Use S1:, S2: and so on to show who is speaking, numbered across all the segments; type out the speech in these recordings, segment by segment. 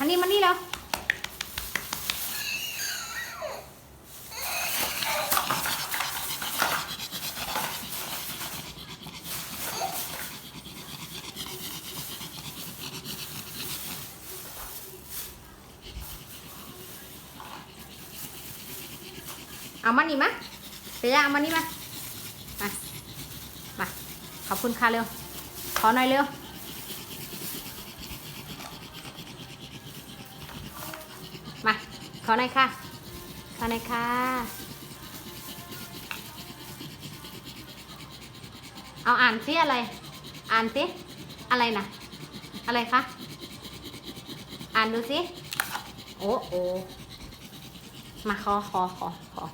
S1: ันี่มานี่แล้วเอามานี่มาเปียเอามานี่มา มา มา ขอบคุณค่ะเร็ว ขอหน่อยเร็ว อหน่อยค่ะ ขอหน่อยค่ะ เอาอ่านซิอะไร อ่านซิอะไรนะอะไรคะ อ่านดูสิโอ้โอมาขอขอขอขอ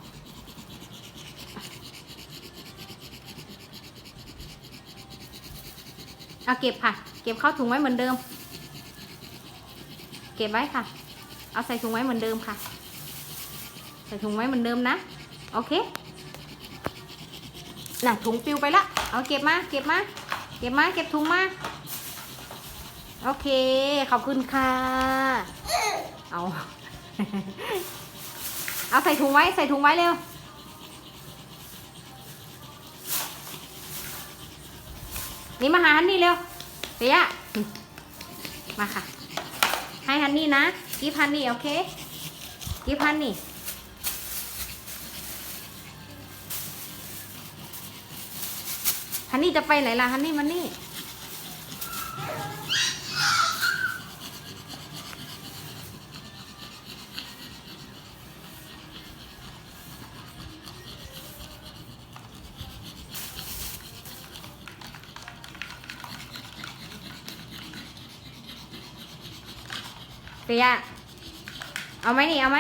S1: เอาเก็บค่ะ เก็บเข้าถุงไว้เหมือนเดิม เก็บไว้ค่ะ เอาใส่ถุงไว้เหมือนเดิมค่ะ ใส่ถุงไว้เหมือนเดิมนะ โอเคน่ะถุงปิวไปละ เอาเก็บมา เก็บมา เก็บมา เก็บถุงมา โอเค ขอบคุณค่ะ เอา เอาใส่ถุงไว้ ใส่ถุงไว้เร็ว นี่มาหาฮันนี่เร็วเปียมาค่ะ ให้ฮันนี่นะ กิฟฮันนี่โอเคกิฟฮันนี่ฮันนี่จะไปไหนล่ะฮันนี่มันนี่ เปียเอาไหมนี่เอาไหม